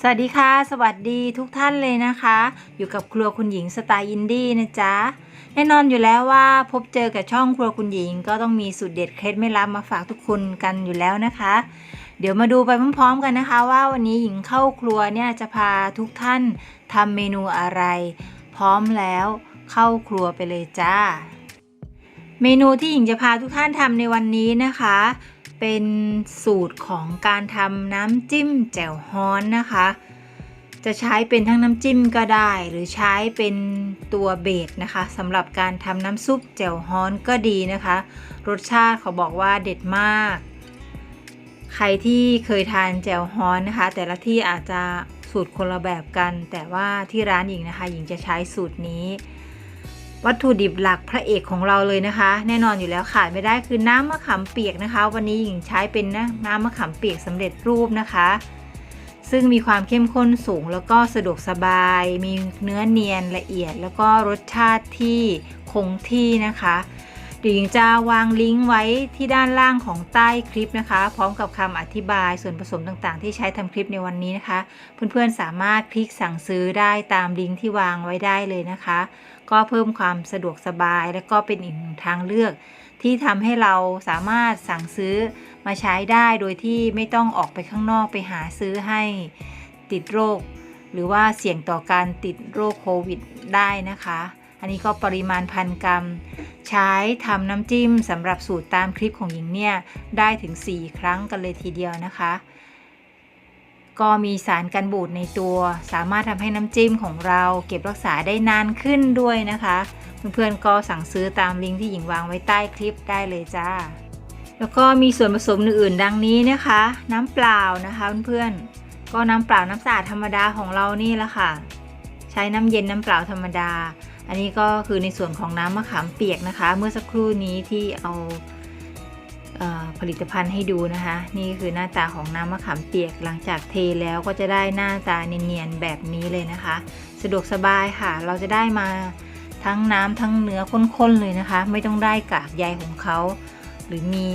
สวัสดีค่ะ สวัสดีทุกท่านเลยนะคะ อยู่กับครัวคุณหญิงสไตล์อินดี้นะจ๊ะแน่นอนอยู่แล้วว่าพบเจอกับช่องครัวคุณหญิง ก็ต้องมีสูตรเด็ดเคล็ดไม่ลับมาฝากทุกคนกันอยู่แล้วนะคะ เดี๋ยวมาดูไปพร้อมๆกันนะคะ ว่าวันนี้หญิงเข้าครัวเนี่ยจะพาทุกท่านทำเมนูอะไร พร้อมแล้วเข้าครัวไปเลยจ้า เมนูที่หญิงจะพาทุกท่านทำในวันนี้นะคะ เป็นสูตรของการทำน้ำจิ้มแจ่วฮ้อนนะคะ จะใช้เป็นทั้งน้ำจิ้มก็ได้ หรือใช้เป็นตัวเบสนะคะสำหรับการทำน้ำซุปแจ่วฮ้อนก็ดีนะคะ รสชาติเขาบอกว่าเด็ดมาก ใครที่เคยทานแจ่วฮ้อนนะคะ แต่ละที่อาจจะสูตรคนละแบบกัน แต่ว่าที่ร้านหญิงนะคะ หญิงจะใช้สูตรนี้ วัตถุดิบหลักพระเอกของเราเลยนะคะ แน่นอนอยู่แล้วขาดไม่ได้คือน้ำมะขามเปียกนะคะ วันนี้หญิงใช้เป็นน้ำมะขามเปียกสำเร็จรูปนะคะ ซึ่งมีความเข้มข้นสูงแล้วก็สะดวกสบาย มีเนื้อเนียนละเอียด แล้วก็รสชาติที่คงที่นะคะ ดี๋ยวหญิงจะวางลิงก์ไว้ที่ด้านล่างของใต้คลิปนะคะ พร้อมกับคำอธิบายส่วนผสมต่างๆ ที่ใช้ทำคลิปในวันนี้นะคะ เพื่อนๆสามารถคลิกสั่งซื้อได้ตามลิงก์ที่วางไว้ได้เลยนะคะ ก็เพิ่มความสะดวกสบายและก็เป็นอีกหนึ่งทางเลือก ที่ทำให้เราสามารถสั่งซื้อมาใช้ได้โดยที่ไม่ต้องออกไปข้างนอกไปหาซื้อให้ติดโรค หรือว่าเสี่ยงต่อการติดโรคโควิดได้นะคะ อันนี้ก็ปริมาณพันกรัม ใช้ทำน้ำจิ้มสำหรับสูตรตามคลิปของหญิงเนี่ย ได้ถึง 4 ครั้งกันเลยทีเดียวนะคะ ก็มีสารกันบูดในตัว สามารถทำให้น้ำจิ้มของเราเก็บรักษาได้นานขึ้นด้วยนะคะ เพื่อนๆก็สั่งซื้อตามลิงก์ที่หญิงวางไว้ใต้คลิปได้เลยจ้า แล้วก็มีส่วนผสมอื่นๆ ดังนี้นะคะ น้ำเปล่านะคะเพื่อนๆก็น้ำเปล่าน้ำสะอาดธรรมดาของเรานี่แหละค่ะ ใช้น้ำเย็นน้ำเปล่าธรรมดา อันนี้ก็คือในส่วนของน้ำมะขามเปียกนะคะ เมื่อสักครู่นี้ที่เอาเอ่อผลิตภัณฑ์ให้ดูนะคะ นี่คือหน้าตาของน้ำมะขามเปียกหลังจากเทแล้วก็จะได้หน้าตาเนียนๆแบบนี้เลยนะคะ สะดวกสบายค่ะ เราจะได้มาทั้งน้ำทั้งเนื้อข้นๆเลยนะคะ ไม่ต้องได้กากใยของเขาหรือมี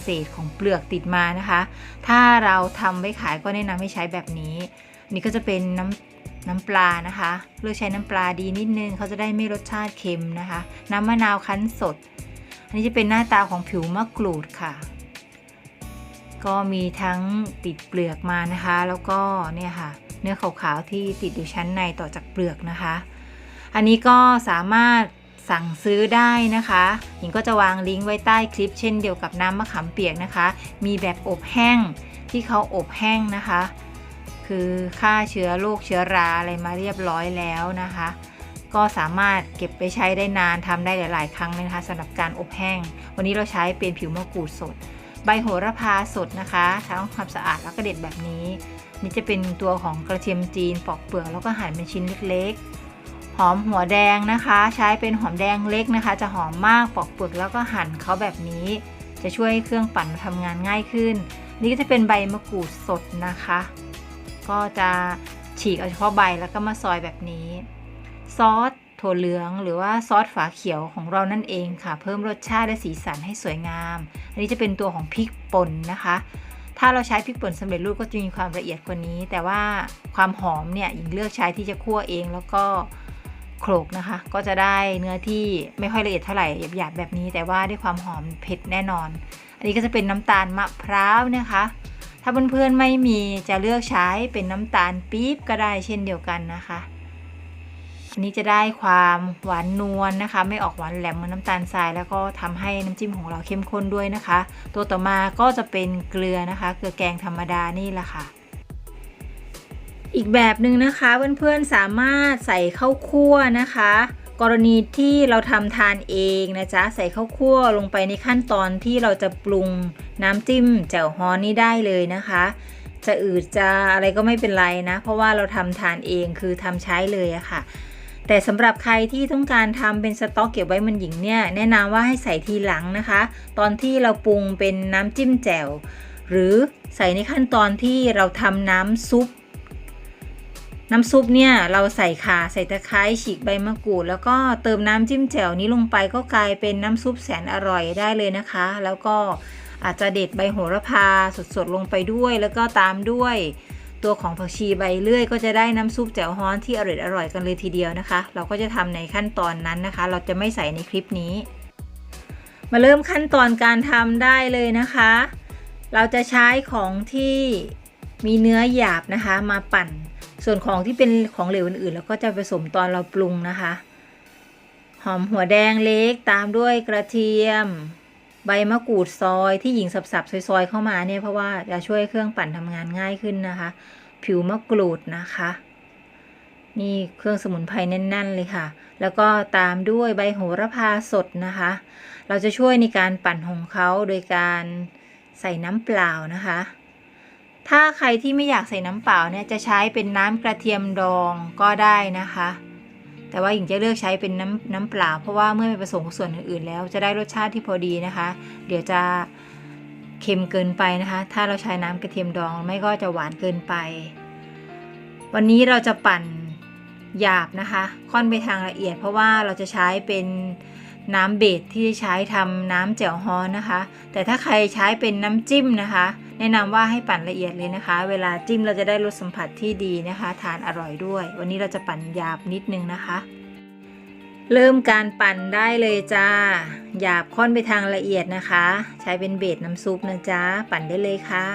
เศษของเปลือกติดมานะคะ ถ้าเราทำไว้ขายก็แนะนำให้ใช้แบบนี้ นี่ก็จะเป็นน้ำ น้ำปลานะคะ เลือกใช้น้ำปลาดีนิดนึงเขาจะได้ไม่รสชาติเค็มนะคะ น้ำมะนาวคั้นสด อันนี้จะเป็นหน้าตาของผิวมะกรูดค่ะ ก็มีทั้งติดเปลือกมานะคะ แล้วก็เนี่ยค่ะ เนื้อขาวๆที่ติดอยู่ชั้นในต่อจากเปลือกนะคะ อันนี้ก็สามารถสั่งซื้อได้นะคะหญิงก็จะวางลิงก์ไว้ใต้คลิปเช่นเดียวกับน้ำมะขามเปียกนะคะ มีแบบอบแห้งที่เขาอบแห้งนะคะ คือฆ่าเชื้อโรคเชื้อราอะไรมาเรียบร้อยแล้วนะคะ ก็สามารถเก็บไปใช้ได้นานทำได้หลาย ๆ ครั้งนะคะสำหรับการอบแห้ง วันนี้เราใช้เป็นผิวมะกรูดสด ใบโหระพาสดนะคะทำความสะอาดแล้วก็เด็ดแบบนี้ นี่จะเป็นตัวของกระเทียมจีนปอกเปลือกแล้วก็หั่นเป็นชิ้นเล็กๆหอมหัวแดงนะคะ ใช้เป็นหอมแดงเล็กนะคะ จะหอมมากปอกเปลือกแล้วก็หั่นเขาแบบนี้ จะช่วยให้เครื่องปั่นทำงานง่ายขึ้น นี่ก็จะเป็นใบมะกรูดสดนะคะ ก็จะฉีกเอาเฉพาะใบแล้วก็มาซอยแบบนี้ ซอสถั่วเหลืองหรือว่าซอสฝาเขียวของเรานั่นเองค่ะ เพิ่มรสชาติและสีสันให้สวยงาม อันนี้จะเป็นตัวของพริกป่นนะคะ ถ้าเราใช้พริกป่นสำเร็จรูปก็จะมีความละเอียดกว่านี้ แต่ว่าความหอมเนี่ยหญิงเลือกใช้ที่จะคั่วเองแล้วก็โขลกนะคะ ก็จะได้เนื้อที่ไม่ค่อยละเอียดเท่าไหร่หยาบๆแบบนี้ แต่ว่าได้ความหอมเผ็ดแน่นอน อันนี้ก็จะเป็นน้ำตาลมะพร้าวนะคะ ถ้าเพื่อนๆไม่มีจะเลือกใช้เป็นน้ำตาลปี๊บก็ได้เช่นเดียวกันนะคะอันนี้จะได้ความหวานนวลนะคะ ไม่ออกหวานแหลมเหมือนน้ำตาลทราย แล้วก็ทำให้น้ำจิ้มของเราเข้มข้นด้วยนะคะ ตัวต่อมาก็จะเป็นเกลือนะคะ เกลือแกงธรรมดานี่แหละค่ะอีกแบบหนึ่งนะคะเพื่อนๆสามารถใส่ข้าวคั่วนะคะ กรณีที่เราทำทานเองนะจ๊ะใส่ข้าวคั่วลงไปในขั้นตอนที่เราจะปรุงน้ำจิ้มแจ่วฮอนนี่ได้เลยนะคะ จะอืดจะอะไรก็ไม่เป็นไรนะ เพราะว่าเราทำทานเองคือทำใช้เลยอะค่ะ แต่สำหรับใครที่ต้องการทำเป็นสต๊อกเก็บไว้มันหญิงเนี่ยแนะนำว่าให้ใส่ทีหลังนะคะ ตอนที่เราปรุงเป็นน้ำจิ้มแจ่วหรือใส่ในขั้นตอนที่เราทำน้ำซุป น้ำซุปเนี่ยเราใส่ข่าใส่ตะไคร้ฉีกใบมะกรูด แล้วก็เติมน้ำจิ้มแจ่วนี้ลงไปก็กลายเป็นน้ำซุปแสนอร่อยได้เลยนะคะ แล้วก็อาจจะเด็ดใบโหระพาสดๆลงไปด้วย แล้วก็ตามด้วย ตัวของผักชีใบเลื่อย ก็จะได้น้ำซุปแจ่วฮ้อนที่อร่อยอร่อยกันเลยทีเดียวนะคะ เราก็จะทำในขั้นตอนนั้นนะคะ เราจะไม่ใส่ในคลิปนี้ มาเริ่มขั้นตอนการทำได้เลยนะคะ เราจะใช้ของที่มีเนื้อหยาบนะคะมาปั่น ส่วนของที่เป็นของเหลวอื่นๆแล้วก็จะผสมตอนเราปรุงนะคะ หอมหัวแดงเล็กตามด้วยกระเทียม ใบมะกรูดซอยที่หญิงสับๆซอยๆเข้ามาเนี่ยเพราะว่าจะช่วยเครื่องปั่นทำงานง่ายขึ้นนะคะ ผิวมะกรูดนะคะ นี่เครื่องสมุนไพรแน่น ๆ เลยค่ะ แล้วก็ตามด้วยใบโหระพาสดนะคะ เราจะช่วยในการปั่นของเขาโดยการใส่น้ำเปล่านะคะ ถ้าใครที่ไม่อยากใส่น้ำเปล่าเนี่ยจะใช้เป็นน้ำกระเทียมดองก็ได้นะคะ แต่ว่าหญิงจะเลือกใช้เป็นน้ำน้ำเปล่า เพราะว่าเมื่อไปผสมกับส่วนอื่นๆแล้ว จะได้รสชาติที่พอดีนะคะ เดี๋ยวจะเค็มเกินไปนะคะ ถ้าเราใช้น้ำกระเทียมดองไม่ก็จะหวานเกินไป วันนี้เราจะปั่นหยาบนะคะ ค่อนไปทางละเอียด เพราะว่าเราจะใช้เป็นน้ำเบสที่ใช้ทำน้ำแจ่วฮอนนะคะ แต่ถ้าใครใช้เป็นน้ำจิ้มนะคะ แนะนำว่าให้ปั่นละเอียดเลยนะคะ เวลาจิ้มเราจะได้รสสัมผัสที่ดีนะคะ ทานอร่อยด้วย วันนี้เราจะปั่นหยาบนิดนึงนะคะ เริ่มการปั่นได้เลยจ้า หยาบค่อนไปทางละเอียดนะคะ ใช้เป็นเบสน้ำซุปนะจ๊ะปั่นได้เลยค่ะ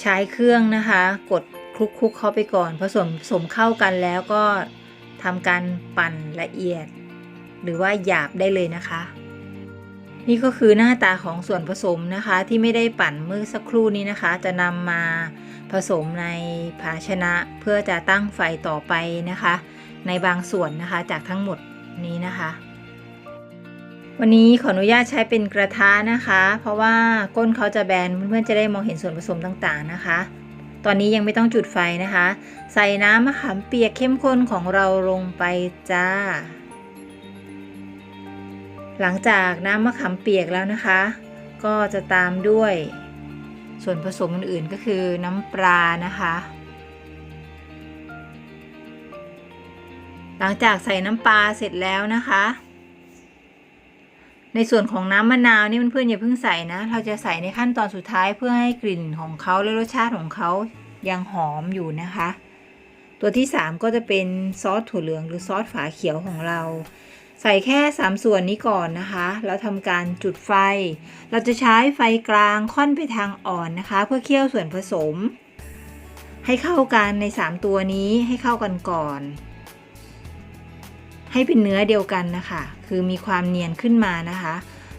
ใช้เครื่องนะคะ กดคลุกๆเข้าไปก่อนผสมผสมเข้ากันแล้วก็ทำการปั่นละเอียด หรือว่าหยาบได้เลยนะคะ นี่ก็คือหน้าตาของส่วนผสมนะคะที่ไม่ได้ปั่นเมื่อสักครู่นี้นะคะ จะนำมาผสมในภาชนะเพื่อจะตั้งไฟต่อไปนะคะ ในบางส่วนนะคะจากทั้งหมดนี้นะคะ วันนี้ขออนุญาตใช้เป็นกระทะนะคะ เพราะว่าก้นเขาจะแบนเพื่อนๆจะได้มองเห็นส่วนผสมต่างๆนะคะ ตอนนี้ยังไม่ต้องจุดไฟนะคะ ใส่น้ำมะขามเปียกเข้มข้นของเราลงไปจ้า หลังจากน้ำมะขามเปียกแล้วนะคะ ก็จะตามด้วย ส่วนผสมอื่นๆก็คือน้ำปลานะคะ หลังจากใส่น้ำปลาเสร็จแล้วนะคะ ในส่วนของน้ำมะนาวนี่เพื่อนๆอย่าเพิ่งใส่นะ เราจะใส่ในขั้นตอนสุดท้ายเพื่อให้กลิ่นของเขาและรสชาติของเขายังหอมอยู่นะคะ ตัวที่ 3 ก็จะเป็นซอสถั่วเหลืองหรือซอสฝาเขียวของเรา ใส่แค่ 3 ส่วนนี้ก่อนนะคะ แล้วทำการจุดไฟ เราจะใช้ไฟกลางค่อนไปทางอ่อนนะคะ เพื่อเคี่ยวส่วนผสม ให้เข้ากันใน 3 ตัวนี้ให้เข้ากันก่อน ให้เป็นเนื้อเดียวกันนะคะ คือมีความเนียนขึ้นมานะคะ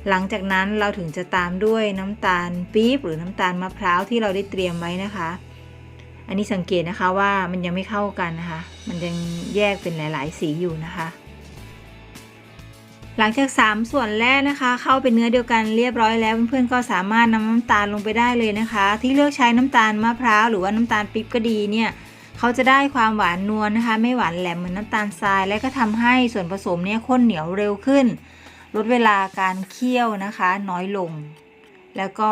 หลังจากนั้นเราถึงจะตามด้วยน้ำตาลปี๊บหรือน้ำตาลมะพร้าวที่เราได้เตรียมไว้นะคะ อันนี้สังเกตนะคะว่ามันยังไม่เข้ากันนะคะ มันยังแยกเป็นหลาย ๆ สีอยู่นะคะ หลังจาก 3 ส่วนแรกนะคะ เข้าเป็นเนื้อเดียวกันเรียบร้อยแล้วเพื่อนๆก็สามารถนำน้ำตาลลงไปได้เลยนะคะ ที่เลือกใช้น้ำตาลมะพร้าวหรือว่าน้ำตาลปิ๊บก็ดีเนี่ยเขาจะได้ความหวานนวลนะคะ ไม่หวานแหลมเหมือนน้ำตาลทราย และก็ทำให้ส่วนผสมเนี่ยข้นเหนียวเร็วขึ้น ลดเวลาการเคี่ยวนะคะ น้อยลง แล้วก็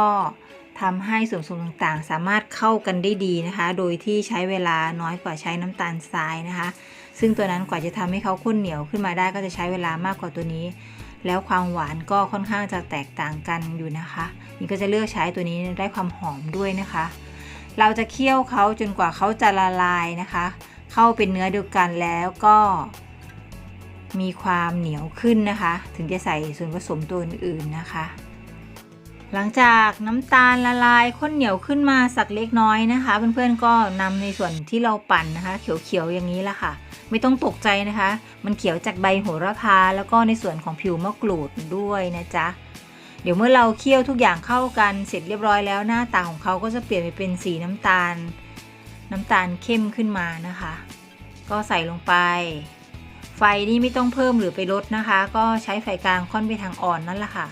ทำให้ส่วนผสมต่างๆ สามารถเข้ากันได้ดีนะคะ โดยที่ใช้เวลาน้อยกว่าใช้น้ำตาลทรายนะคะ ซึ่งตัวนั้นกว่าจะทำให้เขาข้นเหนียวขึ้นมาได้ก็จะใช้เวลามากกว่าตัวนี้ แล้วความหวานก็ค่อนข้างจะแตกต่างกันอยู่นะคะนี่ก็จะเลือกใช้ตัวนี้ได้ความหอมด้วยนะคะ เราจะเคี่ยวเขาจนกว่าเขาจะละลายนะคะ เข้าเป็นเนื้อเดียวกันแล้วก็มีความเหนียวขึ้นนะคะ ถึงจะใส่ส่วนผสมตัวอื่นๆนะคะ หลังจากน้ำตาลละลายข้นเหนียวขึ้นมาสักเล็กน้อยนะคะ เพื่อนๆก็นำในส่วนที่เราปั่นนะคะ เขียวๆอย่างนี้ละค่ะ ไม่ต้องตกใจนะคะ มันเขียวจากใบโหระพา แล้วก็ในส่วนของผิวมะกรูดด้วยนะจ๊ะเดี๋ยวเมื่อเราเคี่ยวทุกอย่างเข้ากันเสร็จเรียบร้อยแล้วหน้าตาของเขาก็จะเปลี่ยนไปเป็นสีน้ำตาล น้ำตาลเข้มขึ้นมานะคะ ก็ใส่ลงไป ไฟนี่ไม่ต้องเพิ่มหรือไปลดนะคะ ก็ใช้ไฟกลางค่อนไปทางอ่อนนั่นแหละค่ะ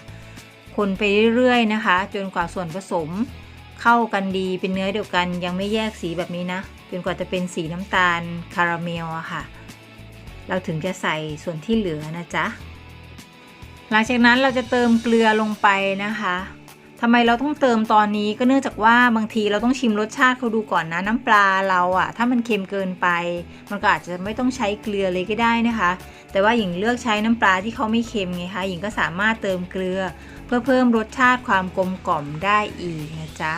คนไปเรื่อยๆนะคะ จนกว่าส่วนผสม เข้ากันดีเป็นเนื้อเดียวกัน ยังไม่แยกสีแบบนี้นะจนกว่าจะเป็นสีน้ำตาลคาราเมลอะค่ะ เราถึงจะใส่ส่วนที่เหลือนะจ๊ะหลังจากนั้นเราจะเติมเกลือลงไปนะคะทำไมเราต้องเติมตอนนี้ก็เนื่องจากว่าบางทีเราต้องชิมรสชาติเขาดูก่อนนะน้ำปลาเราอะถ้ามันเค็มเกินไป มันก็อาจจะไม่ต้องใช้เกลือเลยก็ได้นะคะ แต่ว่าหญิงเลือกใช้น้ำปลาที่เขาไม่เค็มไงคะหญิงก็สามารถเติมเกลือ พื่อเพิ่มรสชาติความกลมกล่อมได้อีกนะจ๊ะ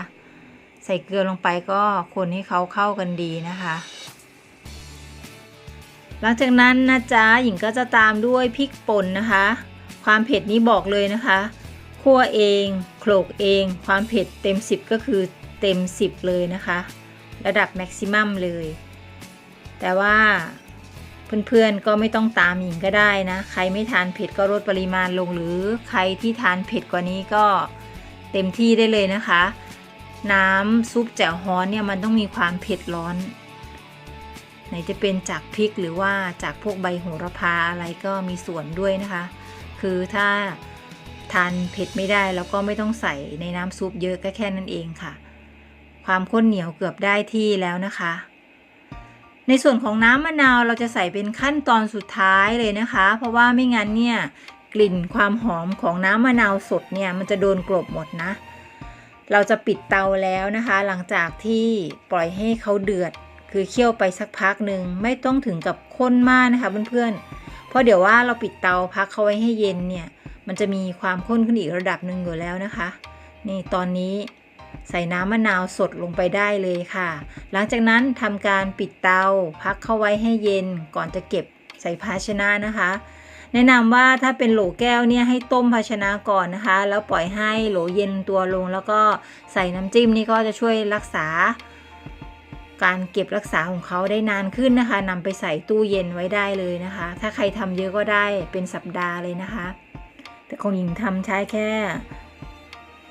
ใส่เกลือลงไปก็คนให้เขาเข้ากันดีนะคะ หลังจากนั้นนะจ๊ะหญิงก็จะตามด้วยพริกป่นนะคะ ความเผ็ดนี้บอกเลยนะคะคั่วเองโขลกเอง ความเผ็ดเต็ม 10 ก็คือเต็ม 10 เลยนะคะ ระดับแม็กซิมัมเลย แต่ว่า เพื่อนๆก็ไม่ต้องตามหญิงก็ได้นะ ใครไม่ทานเผ็ดก็ลดปริมาณลงหรือใครที่ทานเผ็ดกว่านี้ก็เต็มที่ได้เลยนะคะ น้ำซุปแจ่วฮ้อนเนี่ยมันต้องมีความเผ็ดร้อน ไหนจะเป็นจากพริกหรือว่าจากพวกใบโหระพาอะไรก็มีส่วนด้วยนะคะ คือถ้าทานเผ็ดไม่ได้แล้วก็ไม่ต้องใส่ในน้ำซุปเยอะก็แค่นั้นเองค่ะ ความข้นเหนียวเกือบได้ที่แล้วนะคะ ในส่วนของน้ำมะนาวเราจะใส่เป็นขั้นตอนสุดท้ายเลยนะคะ เพราะว่าไม่งั้นเนี่ยกลิ่นความหอมของน้ำมะนาวสดเนี่ยมันจะโดนกลบหมดนะ เราจะปิดเตาแล้วนะคะ หลังจากที่ปล่อยให้เขาเดือด คือเคี่ยวไปสักพักหนึ่งไม่ต้องถึงกับข้นมากนะคะเพื่อนๆเพราะเดี๋ยวว่าเราปิดเตาพักเขาไว้ให้เย็นเนี่ยมันจะมีความข้นขึ้นอีกระดับหนึ่งอยู่แล้วนะคะ นี่ตอนนี้ ใส่น้ำมะนาวสดลงไปได้เลยค่ะ หลังจากนั้นทำการปิดเตา พักเข้าไว้ให้เย็นก่อนจะเก็บใส่ภาชนะนะคะ แนะนำว่าถ้าเป็นโหลแก้วเนี่ยให้ต้มภาชนะก่อนนะคะ แล้วปล่อยให้โหลเย็นตัวลง แล้วก็ใส่น้ำจิ้มนี่ก็จะช่วยรักษา การเก็บรักษาของเขาได้นานขึ้นนะคะนำไปใส่ตู้เย็นไว้ได้เลยนะคะ ถ้าใครทำเยอะก็ได้เป็นสัปดาห์เลยนะคะ แต่ของหญิงทำใช้แค่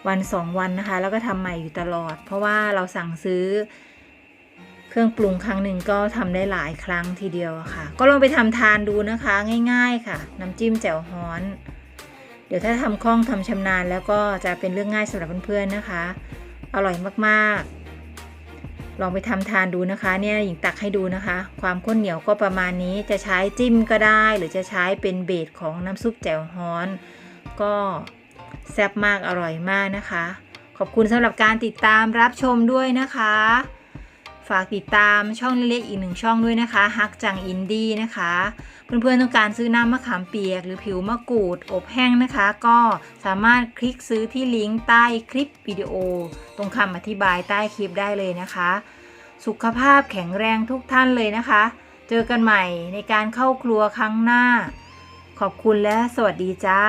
วันสองวันนะคะ แล้วก็ทำใหม่อยู่ตลอด เพราะว่าเราสั่งซื้อเครื่องปรุงครั้งหนึ่งก็ทำได้หลายครั้งทีเดียวค่ะ ก็ลองไปทำทานดูนะคะง่าย ๆ ค่ะ น้ำจิ้มแจ่วฮ้อน เดี๋ยวถ้าทำคล่องทำชำนาญแล้วก็จะเป็นเรื่องง่ายสำหรับเพื่อนๆนะคะ อร่อยมากๆ ลองไปทำทานดูนะคะ เนี่ยหญิงตักให้ดูนะคะ ความข้นเหนียวก็ประมาณนี้จะใช้จิ้มก็ได้ หรือจะใช้เป็นเบสของน้ำซุปแจ่วฮ้อน ก็ แซ่บมากอร่อยมากนะคะ ขอบคุณสำหรับการติดตามรับชมด้วยนะคะ ฝากติดตามช่องเล็กๆอีกหนึ่งช่องด้วยนะคะฮักจังอินดี้นะคะ เพื่อนๆต้องการซื้อน้ำมะขามเปียก หรือผิวมะกรูดอบแห้งนะคะ ก็สามารถคลิกซื้อที่ลิงก์ใต้คลิปวิดีโอ ตรงคำอธิบายใต้คลิปได้เลยนะคะ สุขภาพแข็งแรงทุกท่านเลยนะคะ เจอกันใหม่ในการเข้าครัวครั้งหน้า ขอบคุณและสวัสดีจ้า